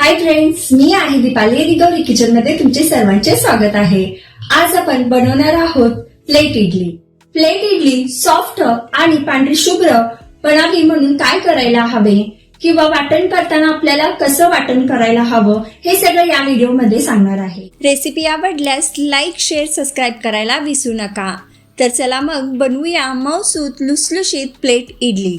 Hi friends मी आहे दीपाली रिगोरी किचनमध्ये तुमचे सर्वांचे स्वागत आहे. आज आपण बनवणार आहोत plate idli. Plate idli soft आणि पांढरी शुभ्र बनावी म्हणून काय करायला हवे किंवा वाटण करताना आपल्याला कसं वाटण करायला हवं हे सगळं या व्हिडिओमध्ये सांगणार आहे. रेसिपी आवडल्यास लाईक शेअर सबस्क्राईब करायला विसरू नका. तर चला मग बनवूया मौसूत लुसलुशीत प्लेट इडली.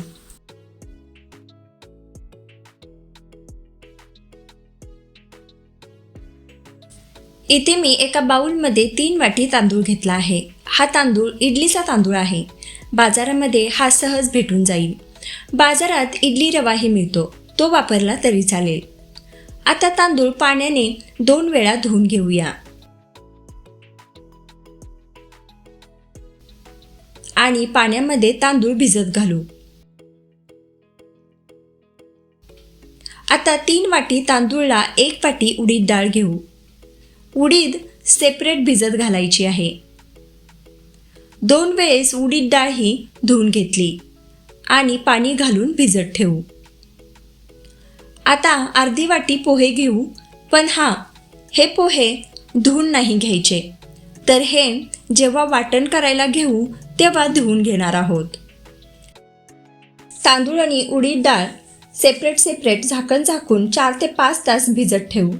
इथे मी एका बाउलमध्ये तीन वाटी तांदूळ घेतला आहे. हा तांदूळ इडलीचा तांदूळ आहे. बाजारामध्ये हा सहज भेटून जाईल. बाजारात इडली रवाही मिळतो. तो वापरला तरी चालेल. आता तांदूळ पाण्याने दोन वेळा धुवून घेऊया. आणि पाण्यामध्ये तांदूळ भिजत घालू. आता तीन वाटी तांदूळला एक वाटी उडीद डाळ घेऊ. उडीद सेपरेट भिजत घालायची आहे. दोन वेळेस उडीद डाळ ही धुवून घेतली आणि पाणी घालून भिजत ठेवू. आता अर्धी वाटी पोहे घेऊ पण हां हे पोहे धुवून नाही घ्यायचे. तर हे जेव्हा वाटण करायला घेऊ तेव्हा धुवून घेणार आहोत. तांदूळ आणि उडीद डाळ सेपरेट सेपरेट झाकण झाकून चार ते पाच तास भिजत ठेवू.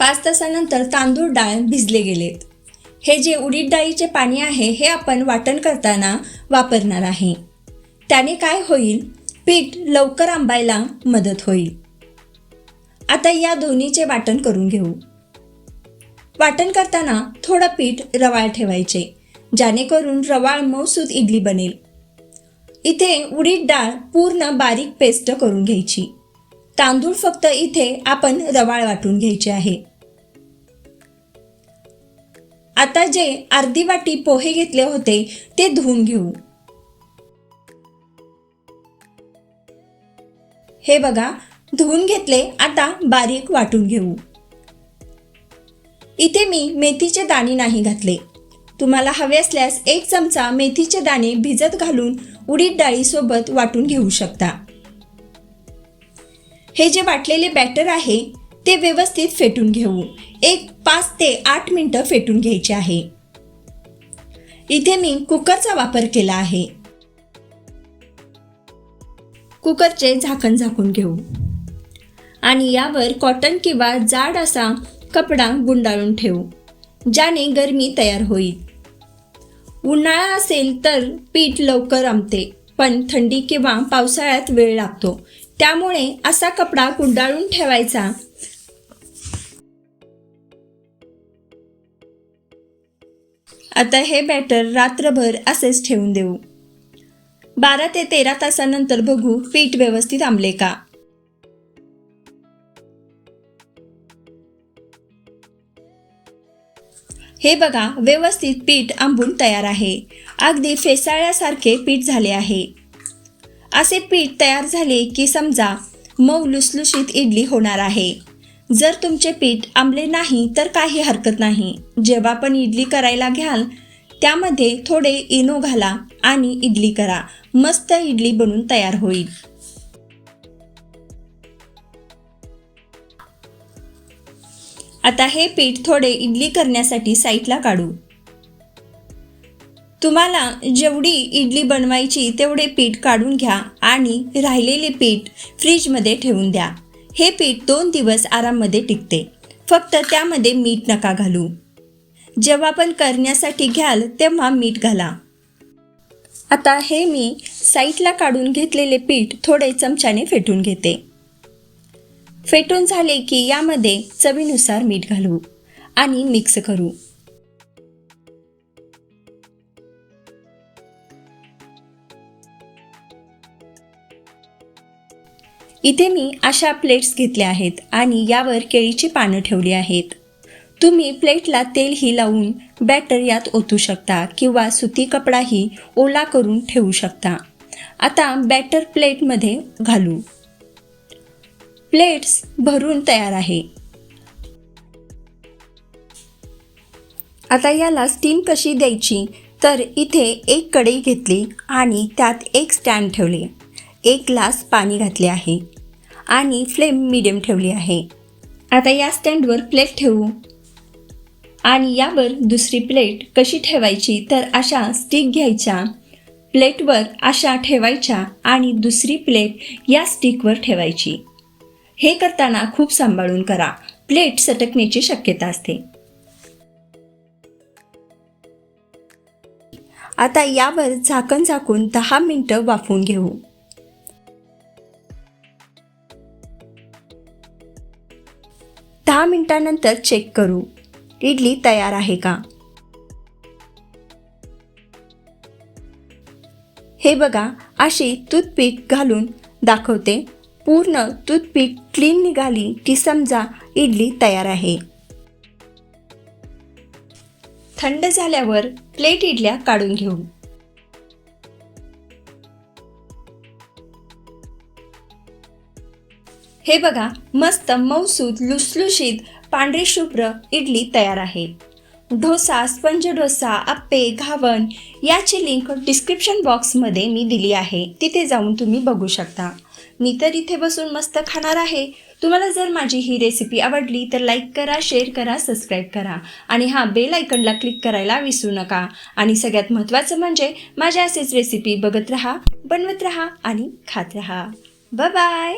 पाच तासानंतर तांदूळ डाळ भिजले गेलेत. हे जे उडीद डाळीचे पाणी आहे हे आपण वाटण करताना वापरणार आहे. त्याने काय होईल? पीठ लवकर आंबायला मदत होईल. आता या दोन्हीचे वाटण करून घेऊ. वाटण करताना थोडं पीठ रवाळ ठेवायचे जेणेकरून रवाळ मऊसूद इडली बनेल. इथे उडीद डाळ पूर्ण बारीक पेस्ट करून घ्यायची. तांदूळ फक्त इथे आपण रवाळ वाटून घ्यायचे आहे. आता जे अर्धी वाटी पोहे घेतले होते ते धुवून घेऊ. हे बघा धुवून घेतले आता बारीक वाटून घेऊ. इथे मी मेथीचे दाणे नाही घातले. तुम्हाला हवे असल्यास एक चमचा मेथीचे दाणे भिजत घालून उडीद डाळीसोबत वाटून घेऊ शकता. हे जे वाटलेले बॅटर आहे ते व्यवस्थित फेटून घेऊ. एक पाच ते आठ मिनटं फेटून घ्यायचे आहे. इथे मी कुकरचा वापर केला आहे. कुकरचे झाकण झाकून घेऊ. आणि यावर कॉटन किंवा जाड असा कपडा गुंडाळून ठेवू ज्याने गरमी तयार होईल. उन्हाळा असेल तर पीठ लवकर आमते पण थंडी किंवा पावसाळ्यात वेळ लागतो. त्यामुळे असा कपडा गुंडाळून ठेवायचा आता हे बॅटर रात्रभर असेच ठेवून देऊ. बारा ते तेरा तासानंतर बघू पीठ व्यवस्थित आंबले का. हे बघा व्यवस्थित पीठ आंबून तयार आहे. अगदी फेसाळ्यासारखे पीठ झाले आहे. असे पीठ तयार झाले की समजा मऊ लुसलुशीत इडली होणार आहे. जर तुमचे पीठ आंबले नाही तर काही हरकत नाही. जेव्हा पण इडली करायला घ्याल त्यामध्ये थोडे इनो घाला आणि इडली करा. मस्त इडली बनून तयार होईल. आता हे पीठ थोडे इडली करण्यासाठी साईडला काढू. तुम्हाला जेवढी इडली बनवायची तेवढे पीठ काढून घ्या आणि राहिलेले पीठ फ्रीजमध्ये ठेवून द्या. हे पीठ दोन दिवस आराममध्ये टिकते. फक्त त्यामध्ये मीठ नका घालू. जेव्हा पण करण्यासाठी घ्याल तेव्हा मीठ घाला. आता हे मी साईडला काढून घेतलेले पीठ थोडे चमच्याने फेटून घेते. फेटून झाले की यामध्ये चवीनुसार मीठ घालू आणि मिक्स करू. इथे मी अशा प्लेट्स घेतल्या आहेत आणि यावर केळीची पानं ठेवली आहेत. तुम्ही प्लेटला तेलही लावून बॅटर यात ओतू शकता किंवा सुती कपडाही ओला करून ठेवू शकता. आता बॅटर प्लेटमध्ये घालू. प्लेट्स भरून तयार आहे. आता याला स्टीम कशी द्यायची? तर इथे एक कढई घेतली आणि त्यात एक स्टँड ठेवले. एक ग्लास पाणी घातले आहे आणि फ्लेम मिडियम ठेवली आहे. आता या स्टँडवर प्लेट ठेवू. आणि यावर दुसरी प्लेट कशी ठेवायची तर अशा स्टिक घ्यायच्या. प्लेटवर अशा ठेवायच्या आणि दुसरी प्लेट या स्टिकवर ठेवायची. हे करताना खूप सांभाळून करा. प्लेट सटकण्याची शक्यता असते. आता यावर झाकण झाकून दहा मिनटं वाफवून घेऊ. दहा मिनिटानंतर चेक करू. इडली तयार आहे का? हे बघा अशी टूथपिक घालून दाखवते. पूर्ण टूथपिक क्लीन निघाली की समजा इडली तयार आहे. थंड झाल्यावर प्लेट इडल्या काढून घेऊ. हे बघा मस्त मऊसूद लुसलुशीत पांढरे शुभ्र इडली तयार आहे. डोसा स्पंज डोसा आप्पे घावन याची लिंक डिस्क्रिप्शन बॉक्समध्ये मी दिली आहे. तिथे जाऊन तुम्ही बघू शकता. मी तर इथे बसून मस्त खाणार आहे. तुम्हाला जर माझी ही रेसिपी आवडली तर लाईक करा शेअर करा सबस्क्राईब करा. आणि हा बेल आयकनला क्लिक करायला विसरू नका. आणि सगळ्यात महत्त्वाचं म्हणजे माझ्या असेच रेसिपी बघत राहा बनवत राहा आणि खात राहा. बाय